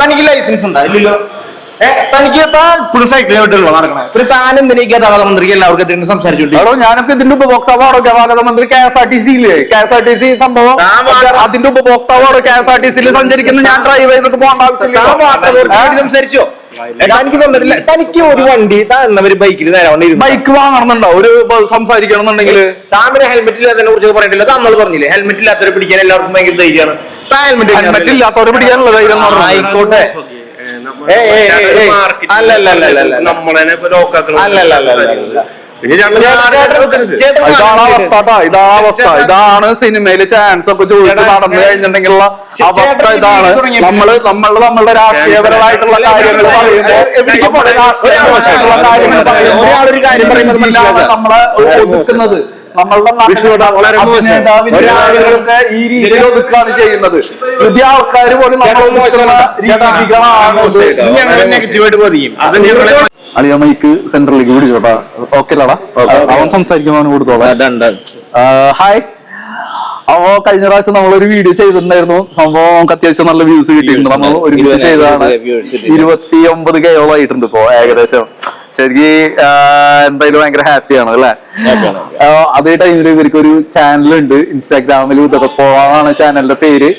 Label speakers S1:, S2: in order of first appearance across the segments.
S1: തനിക്ക് ലൈസൻസ് ഉണ്ടോ? ഇല്ലല്ലോ. തനിക്ക് താൻ ഇപ്പോഴും നടക്കണേ. പിന്നെ താൻ എന്തിനാ ഈ ഗതാഗത മന്ത്രിക്ക് എല്ലാവർക്കും എതിരെ
S2: എടോ ഞാനൊക്കെ ഇതിന്റെ ഉപഭോക്താവാണോ ഗതാഗത മന്ത്രി K S R T C ഇല്ലേ? K S R T C സംഭവം.
S1: താൻ
S2: അതിന്റെ ഉപഭോക്താവാണോ കെ എസ് ആർ ടി സിയിൽ സഞ്ചരിക്കുന്ന. ഞാൻ ഡ്രൈവ് ചെയ്തിട്ട് പോകേണ്ട ആവശ്യമില്ല.
S1: സംസാരിച്ചോ? എനിക്ക് തന്നിട്ടില്ല തനിക്ക് ഒരു വണ്ടി താന്നവര് ബൈക്കിൽ നേരെ
S2: ബൈക്ക് വാങ്ങണമെന്നുണ്ടോ? ഒരു സംസാരിക്കണം
S1: താൻ പിന്നെ ഹെൽമെറ്റ് ഇല്ലാത്തതിനെ കുറിച്ച് പറഞ്ഞിട്ടില്ല. താങ്കൾ പറഞ്ഞില്ലേ ഹെൽമെറ്റ് ഇല്ലാത്തവരെ പിടിക്കാൻ എല്ലാവർക്കും ഭയങ്കര ധൈര്യമാണ്. താൻ ഹെൽമെറ്റ്
S2: ഹെൽമെറ്റ് ഇല്ലാത്തവരെ പിടിക്കാനുള്ള ധൈര്യം
S1: ആയിക്കോട്ടെ.
S3: നമ്മളെ ലോക്കാക്കണം
S2: ഇതാണ് അവസ്ഥ ട്ടോ. അവസ്ഥ ഇതാണ് സിനിമയിൽ ചാൻസ് ഒക്കെ ചോദിച്ച് നടന്നു കഴിഞ്ഞിട്ടുണ്ടെങ്കിലുള്ള അവസ്ഥ ഇതാണ് നമ്മൾ നമ്മൾ നമ്മളുടെ രാഷ്ട്രീയപരമായിട്ടുള്ള കാര്യങ്ങൾ പറയുമ്പോൾ രാഷ്ട്രീയപരമായിട്ടുള്ള കാര്യങ്ങൾ പറയുമ്പോൾ
S1: കാര്യം പറയുമ്പോൾ മനസ്സിലാക്കുക.
S2: നമ്മളെ ഒതുക്കുന്നത് നമ്മളുടെ നാട്ടിലുള്ള
S3: വളരെ മോശം.
S2: അഭിനേതാവിന്റെ ഈ രീതിയിൽ ഒതുക്കാണ് ചെയ്യുന്നത്. പുതിയ ആൾക്കാർ പോലും മൈക്ക് സെന്ററിലേക്ക് പിടിച്ചോട്ടാ ഓക്കെ അവൻ സംസാരിക്കുമ്പോൾ അവന് കൊടുത്തോളാം. ഹായ്. അപ്പോ കഴിഞ്ഞ പ്രാവശ്യം ഒരു വീഡിയോ ചെയ്തിട്ടുണ്ടായിരുന്നു. സംഭവം നമുക്ക് അത്യാവശ്യം നല്ല വ്യൂസ് കിട്ടിയിട്ടുണ്ട്. നമ്മൾ ഒരു വീഡിയോ ചെയ്തതാണ്. ഇരുപത്തി ഒമ്പത് ആയിട്ടുണ്ട് ഇപ്പോ ഏകദേശം. ശരിക്ക് എന്തായാലും ഭയങ്കര ഹാപ്പിയാണ് അല്ലെ? അതേ ടൈമിൽ ഇവർക്ക് ഒരു ചാനൽ ഉണ്ട്. ഇൻസ്റ്റാഗ്രാമിൽ പോവാണ് ചാനലിന്റെ പേര്.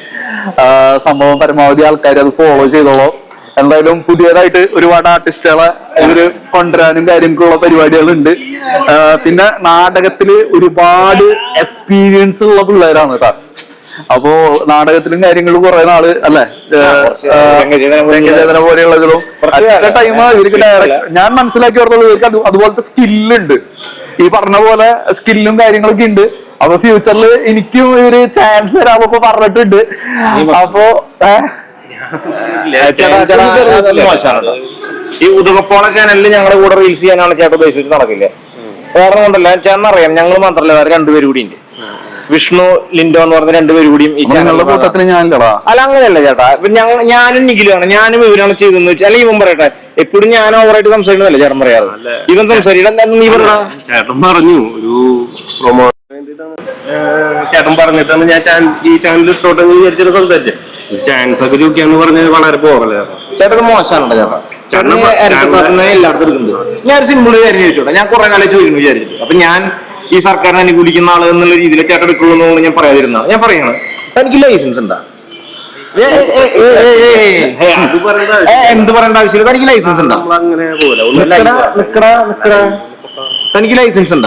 S2: സംഭവം പരമാവധി ആൾക്കാർ അത് ഫോളോ ചെയ്തോളൂ. എന്തായാലും പുതിയതായിട്ട് ഒരുപാട് ആർട്ടിസ്റ്റുകളെ ഇവർ കൊണ്ടുവരാനും കാര്യങ്ങൾക്കുള്ള പരിപാടികളുണ്ട്. പിന്നെ നാടകത്തിൽ ഒരുപാട് എക്സ്പീരിയൻസ് ഉള്ള പിള്ളേരാണ് കേട്ടോ അപ്പോ നാടകത്തിലും കാര്യങ്ങളും കുറെ നാൾ അല്ലെ? രംഗചേതന പോലെയുള്ളതിലും അത്ര ടൈം ഇവർക്ക് ഡയറക്ഷൻ ഞാൻ മനസ്സിലാക്കി പറഞ്ഞത് ഇവർക്ക് അത് അതുപോലത്തെ സ്കില്ലുണ്ട് ഈ പറഞ്ഞ പോലെ സ്കില്ലും കാര്യങ്ങളൊക്കെ ഉണ്ട്. അപ്പൊ ഫ്യൂച്ചറിൽ എനിക്കും ഒരു ചാൻസ് തരാമൊക്കെ പറഞ്ഞിട്ടുണ്ട്. അപ്പോ
S1: മോശമാണ്. ഈ ഉദകപ്പോണ ചാനലിൽ ഞങ്ങളുടെ കൂടെ റീൽസ് ചെയ്യാനാണ് ചേട്ടൻ ഉദ്ദേശിച്ചിട്ട് നടക്കില്ല? കാരണം കൊണ്ടല്ല ചേട്ടൻ അറിയാം. ഞങ്ങൾ മാത്രമല്ല വേറെ രണ്ടുപേരും കൂടി ഉണ്ട്. വിഷ്ണു ലിൻഡോ എന്ന് പറഞ്ഞ രണ്ടുപേരും കൂടിയും ഈ ചാനലിന്റെ
S2: കൂട്ടത്തിന് ഞാനില്ലടാ.
S1: അല്ല അങ്ങനെയല്ല ചേട്ടാ. ഞാൻ ഞങ്ങൾ ഞാനും നിഖിലാണ് ഞാനും ഇവരാണ് ചെയ്തെന്ന് വെച്ചാൽ അല്ലെങ്കിൽ ഇവൻ പറയട്ടെ. എപ്പോഴും ഞാൻ ഓവറായിട്ട് സംസാരിക്കുന്നതല്ലേ ചേട്ടൻ പറയാറ്? ഇവൻ സംസാരിക്കണം നീ
S3: ചേട്ടൻ പറഞ്ഞു ഒരു പ്രൊമോ ചേട്ടൻ പറഞ്ഞിട്ടാണ് ഞാൻ ഈ ചാനൽ ഇട്ടോട്ടെന്ന് വിചാരിച്ചിട്ട് സംസാരിച്ചത്. ചാൻസ് ഒക്കെ ചോദിക്കാന്ന് പറഞ്ഞത് വളരെ പോകല്ലേ
S1: ചേട്ടൻ മോശമാണല്ലോ ചേട്ടാ ചേട്ടൻ എല്ലായിടത്തും എടുക്കുന്നുണ്ട് ഞാൻ ഒരു സിമ്പിൾ കാര്യം ചോദിച്ചോട്ടെ ഞാൻ കുറെ കാലം ചോദിക്കുന്നു വിചാരിച്ചു അപ്പൊ ഞാൻ ഈ സർക്കാരിനെ അനുകൂലിക്കുന്ന ആൾ എന്നുള്ള രീതിയിൽ ചേട്ടൻ എടുക്കുള്ളൂ എന്ന് ഞാൻ പറയാതിരുന്ന ഞാൻ പറയാണ് എനിക്ക് ലൈസൻസ് ഉണ്ടാ എന്ത് പറയേണ്ട ആവശ്യമില്ല തനിക്ക് ലൈസൻസ് ഉണ്ടാ നിക്കടാ തനിക്ക് ലൈസൻസ് ഉണ്ടാ